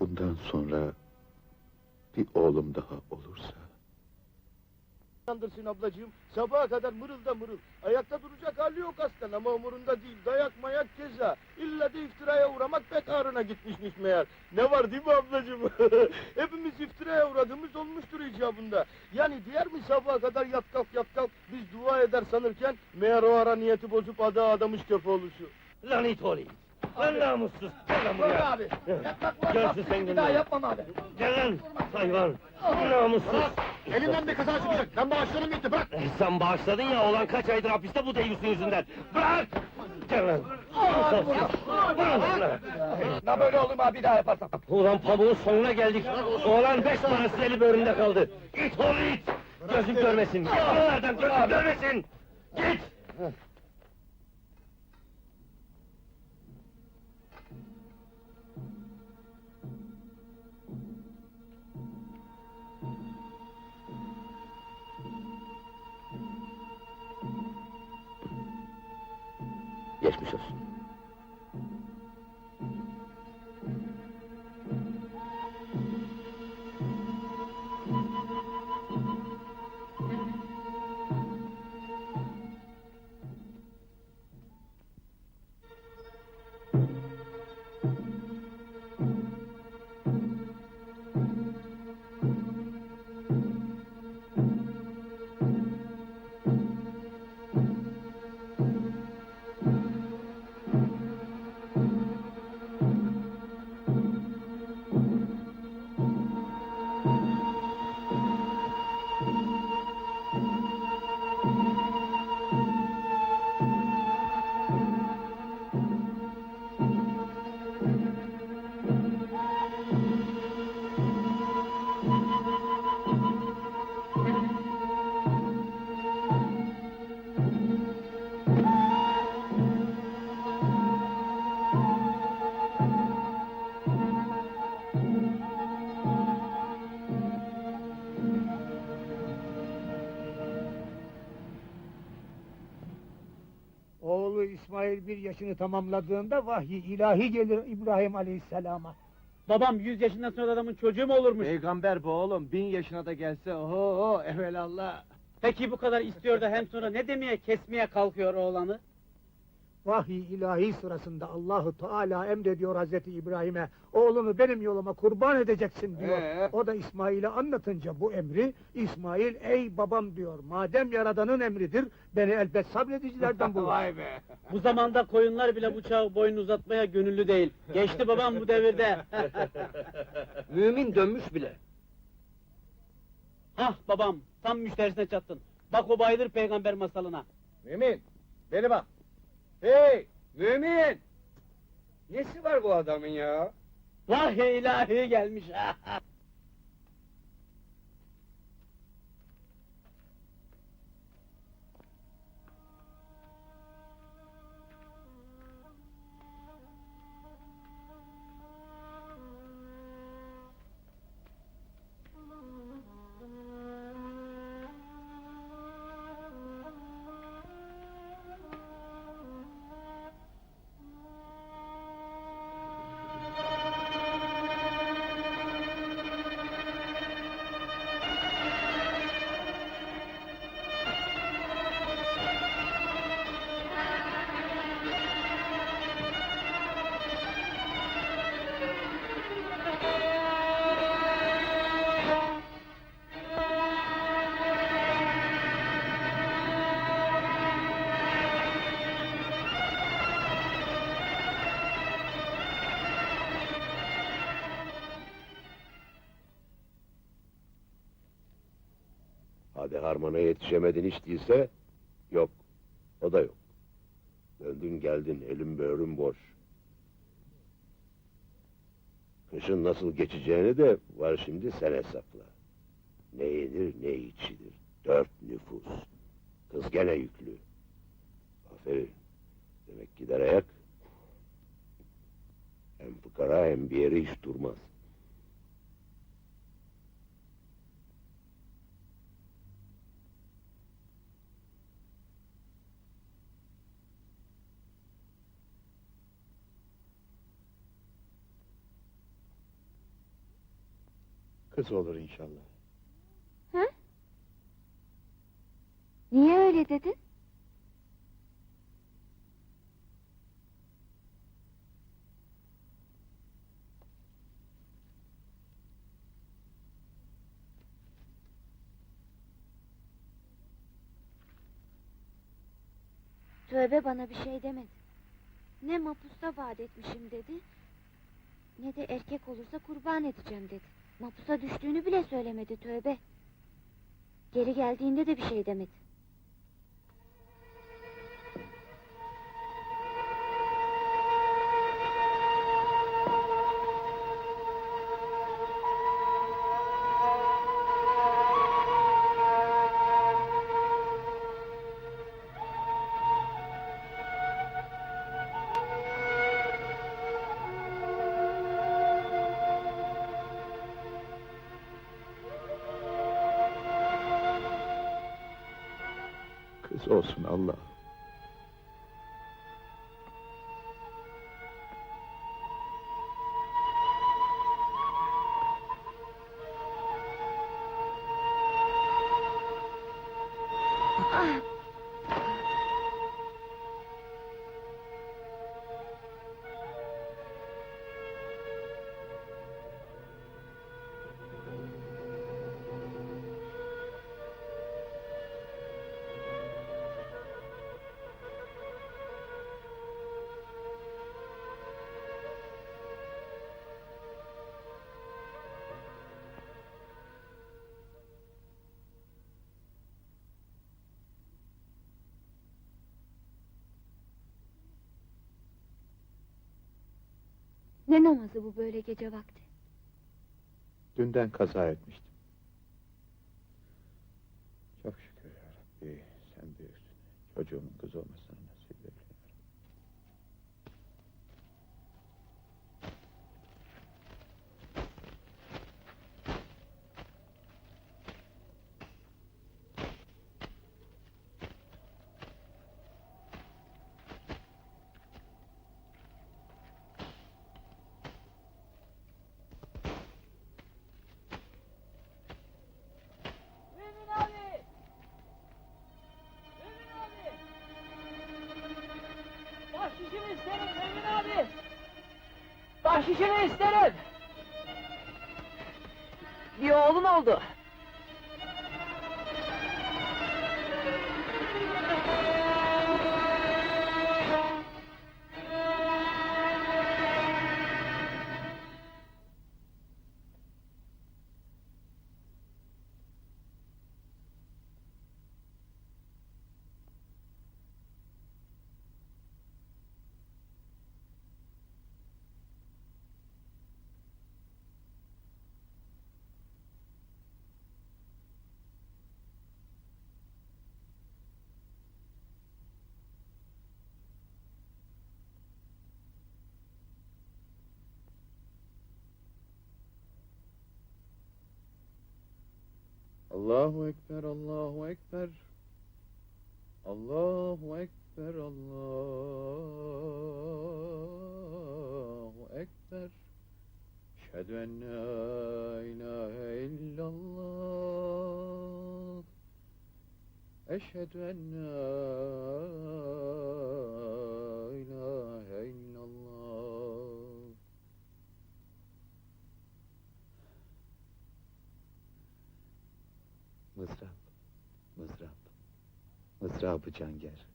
bundan sonra bir oğlum daha olursa... Yandırsın ablacığım. Sabaha kadar mırılda mırıl. Ayakta duracak hali yok aslan ama umurunda değil. Dayak mayak keza. İlla da iftiraya uğramak bekarına gitmişmiş meğer. Ne var değil mi ablacığım? Hepimiz iftiraya uğradığımız olmuştur icabında. Yani diğer mi sabaha kadar yat kalk yat kalk biz dua eder sanırken meğer o ara niyeti bozup ada adamış köpoğlusu. Lanet olayım. Lan namussuz. Gel lan Dur buraya. abi. Yapmak var. Görsün sen Bir daha yapmam abi. Gel lan hayvan. Namussuz. Elinden bir kaza çıkacak. Ben bağışlarım gitti bırak. Eh, Sen bağışladın ya olan kaç aydır hapiste bu deyyusun yüzünden. Bırak! Gel lan. Ne böyle olur mu abi bir daha yaparsam. Ulan pamuğun sonuna geldik. Oğlan beş parası eli böğründe kaldı. İt oğlu it! Gözüm görmesin. Oralardan gözüm görmesin. Git! Geçmiş olsun. Oğlu İsmail bir yaşını tamamladığında vahyi ilahi gelir İbrahim Aleyhisselam'a. Babam 100 yaşından sonra adamın çocuğu mu olurmuş? Peygamber bu oğlum. Bin yaşına da gelse oho evelallah. Peki bu kadar istiyor da hem sonra ne demeye kesmeye kalkıyor oğlanı? Vahiy ilahi sırasında Allahu Teala emrediyor Hazreti İbrahim'e oğlunu benim yoluma kurban edeceksin diyor. Ee? O da İsmail'e anlatınca bu emri İsmail ey babam diyor. Madem yaradanın emridir beni elbet sabredicilerden bul. Vay be. Bu zamanda koyunlar bile bıçağı boyun uzatmaya gönüllü değil. Geçti babam bu devirde. Mümin dönmüş bile. Hah babam tam müşterisine çattın. Bak o bayılır peygamber masalına. Mümin. Beni bak. Hey mümin. Nesi var bu adamın ya? Vahiy ilahi gelmiş. Hadi harmana yetişemedin hiç değilse... Yok, o da yok. Döndün geldin, elim böğrüm boş. Kışın nasıl geçeceğini de var şimdi sen hesapla. Ne yenir ne içilir. Dört nüfus. Kız gene yüklü. Aferin. Demek gider ayak. Hem fıkara hem bir yere hiç durmaz. Kız olur inşallah. Ha? Niye öyle dedin? Tövbe bana bir şey demedi. Ne mapusta vaat etmişim dedi, ne de erkek olursa kurban edeceğim dedi. Mapusa düştüğünü bile söylemedi tövbe. Geri geldiğinde de bir şey demedi. Kız olsun Allah. Ne namazı bu böyle gece vakti? Dünden kaza etmiştim. Çok şükür ya Rabbi. Sen büyüksün. Çocuğumun kız olmasını nasip eyle. ya Rabbi. Mümin abi! Mümin abi! Bahşişini isterim Mümin abi! Bahşişini isterim! Bir oğlum oldu. Allahu Ekber, Allahu Ekber. Allahu Ekber, Allahu Ekber. Eşhedü en la ilahe illallah. Eşhedü en la Mızrabı canger.